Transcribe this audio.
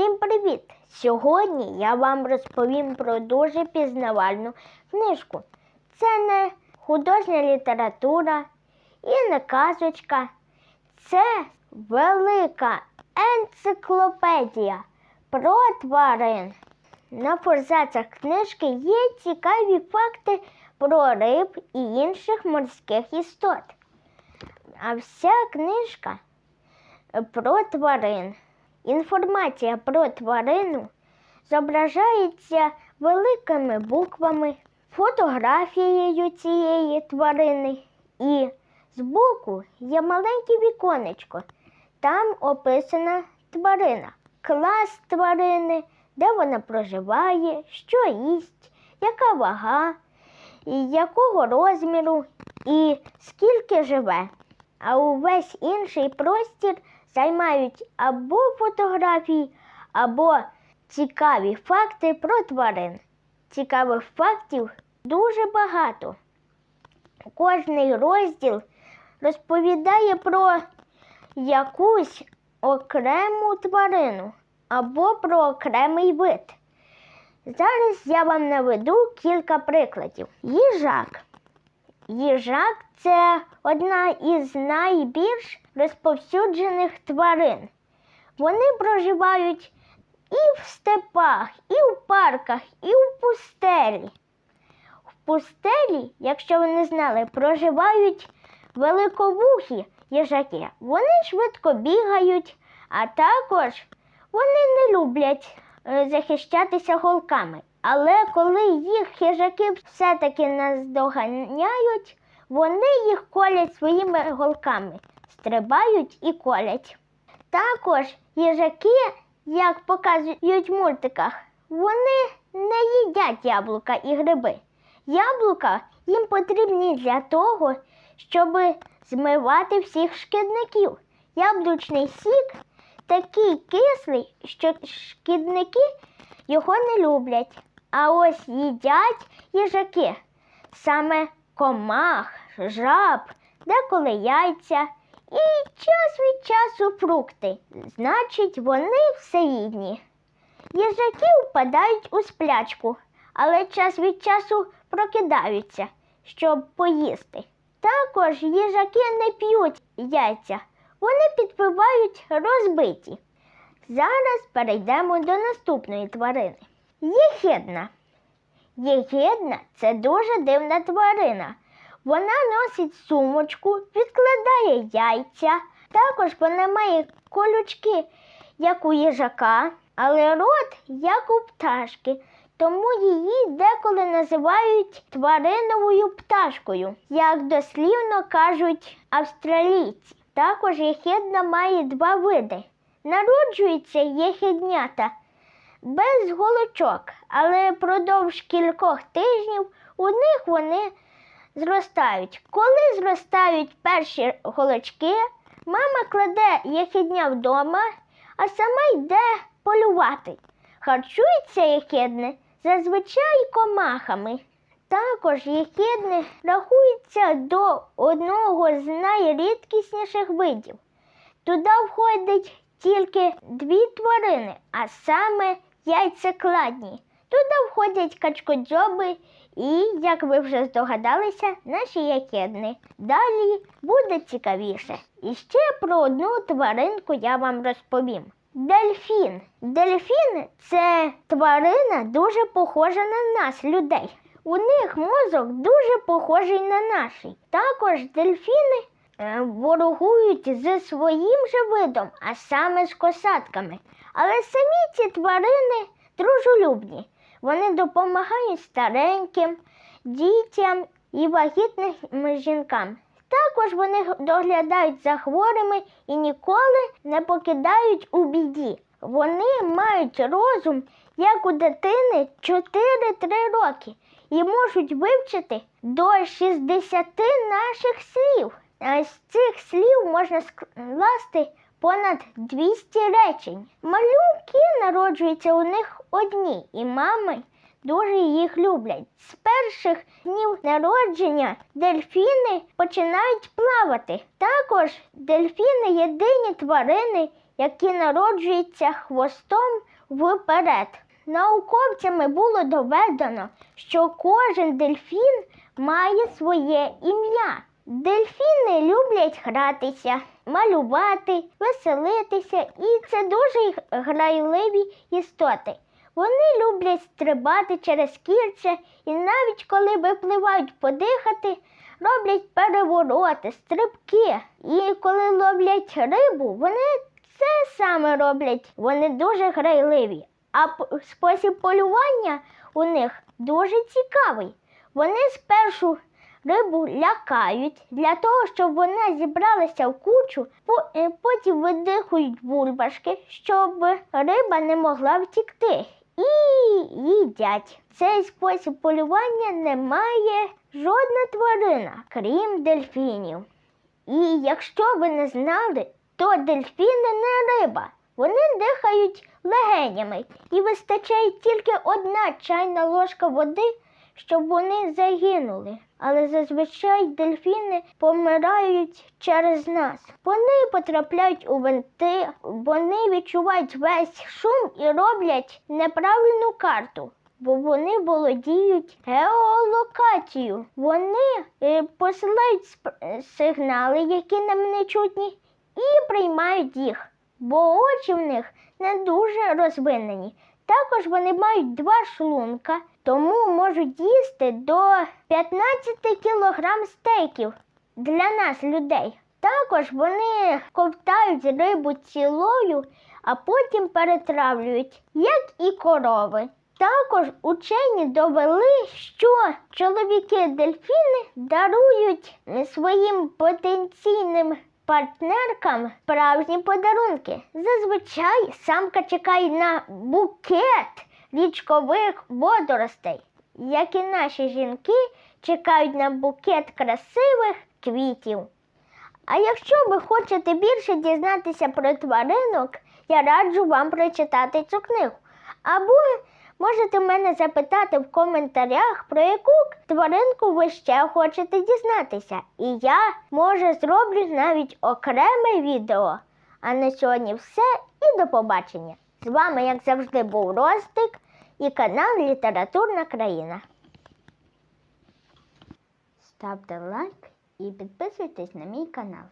Усім привіт! Сьогодні я вам розповім про дуже пізнавальну книжку. Це не художня література і не казочка. Це велика енциклопедія про тварин. На форзацях книжки є цікаві факти про риб і інших морських істот. А вся книжка про тварин. Інформація про тварину зображається великими буквами, фотографією цієї тварини, і збоку є маленьке віконечко. Там описана тварина, клас тварини, де вона проживає, що їсть, яка вага, якого розміру і скільки живе. А увесь інший простір займають або фотографії, або цікаві факти про тварин. Цікавих фактів дуже багато. Кожний розділ розповідає про якусь окрему тварину або про окремий вид. Зараз я вам наведу кілька прикладів. Їжак. Їжак це одна із найбільш розповсюджених тварин. Вони проживають і в степах, і в парках, і в пустелі. В пустелі, якщо ви не знали, проживають великовухі їжаки. Вони швидко бігають, а також вони не люблять е, захищатися голками. Але коли їх хижаки все-таки наздоганяють, вони їх колять своїми голками, стрибають і колять. Також їжаки, як показують в мультиках, вони не їдять яблука і гриби. Яблука їм потрібні для того, щоб змивати всіх шкідників. Яблучний сік такий кислий, що шкідники його не люблять. А ось їдять їжаки саме комах, жаб, деколи яйця і час від часу фрукти. Значить, вони всеїдні. Їжаки впадають у сплячку, але час від часу прокидаються, щоб поїсти. Також їжаки не п'ють яйця, вони підпивають розбиті. Зараз перейдемо до наступної тварини. Єхидна. Єгидна це дуже дивна тварина. Вона носить сумочку, відкладає яйця. Також вона має колючки, як у їжака, але рот, як у пташки. Тому її деколи називають твариновою пташкою, як дослівно кажуть австралійці. Також єхидна має два види. Народжуються єхиднята без голочок, але продовж кількох тижнів у них вони зростають. Коли зростають перші голочки, мама кладе єхидня вдома, а сама йде полювати. Харчується єхидне зазвичай комахами. Також єхидне рахується до одного з найрідкісніших видів. Туди входить тільки дві тварини, а саме яйцекладні. Туди входять качкодзьоби і, як ви вже здогадалися, наші якедни. Далі буде цікавіше. І ще про одну тваринку я вам розповім. Дельфін. Дельфін це тварина дуже похожа на нас, людей. У них мозок дуже похожий на наш. Також дельфіни е, ворогують зі своїм же видом, а саме з косатками. Але самі ці тварини дружелюбні. Вони допомагають стареньким, дітям і вагітним жінкам. Також вони доглядають за хворими і ніколи не покидають у біді. Вони мають розум, як у дитини 4-3 роки, і можуть вивчити до 60 наших слів. А з цих слів можна скласти понад 200 речень. Малюки народжуються у них одні, і мами дуже їх люблять. З перших днів народження дельфіни починають плавати. Також дельфіни єдині тварини, які народжуються хвостом вперед. Науковцями було доведено, що кожен дельфін має своє ім'я. Дельфіни люблять гратися, малювати, веселитися, і це дуже грайливі істоти. Вони люблять стрибати через кільця і навіть коли випливають подихати, роблять перевороти, стрибки. І коли ловлять рибу, вони це саме роблять. Вони дуже грайливі. А спосіб полювання у них дуже цікавий. Вони спершу рибу лякають для того, щоб вона зібралася в кучу, е, потім видихують бульбашки, щоб риба не могла втікти. І їдять. Цей спосіб полювання не має жодна тварина, крім дельфінів. І якщо ви не знали, то дельфіни не риба. Вони дихають легенями і вистачає тільки одна чайна ложка води, щоб вони загинули. Але зазвичай дельфіни помирають через нас. Вони потрапляють у винти, вони відчувають весь шум і роблять неправильну карту. Бо вони володіють геолокацією. Вони е, посилають сигнали, які нам не чутні, і приймають їх, бо очі в них не дуже розвинені. Також вони мають два шлунка, тому можуть їсти до 15 кілограм стейків для нас, людей. Також вони ковтають рибу цілою, а потім перетравлюють, як і корови. Також учені довели, що чоловіки-дельфіни дарують своїм потенційним партнеркам справжні подарунки. Зазвичай самка чекає на букет річкових водоростей, як і наші жінки чекають на букет красивих квітів. А якщо ви хочете більше дізнатися про тваринок, я раджу вам прочитати цю книгу. Або можете мене запитати в коментарях, про яку тваринку ви ще хочете дізнатися. І я, може, зроблю навіть окреме відео. А на сьогодні все і до побачення. З вами, як завжди, був Ростик і канал Літературна країна. Ставте лайк і підписуйтесь на мій канал.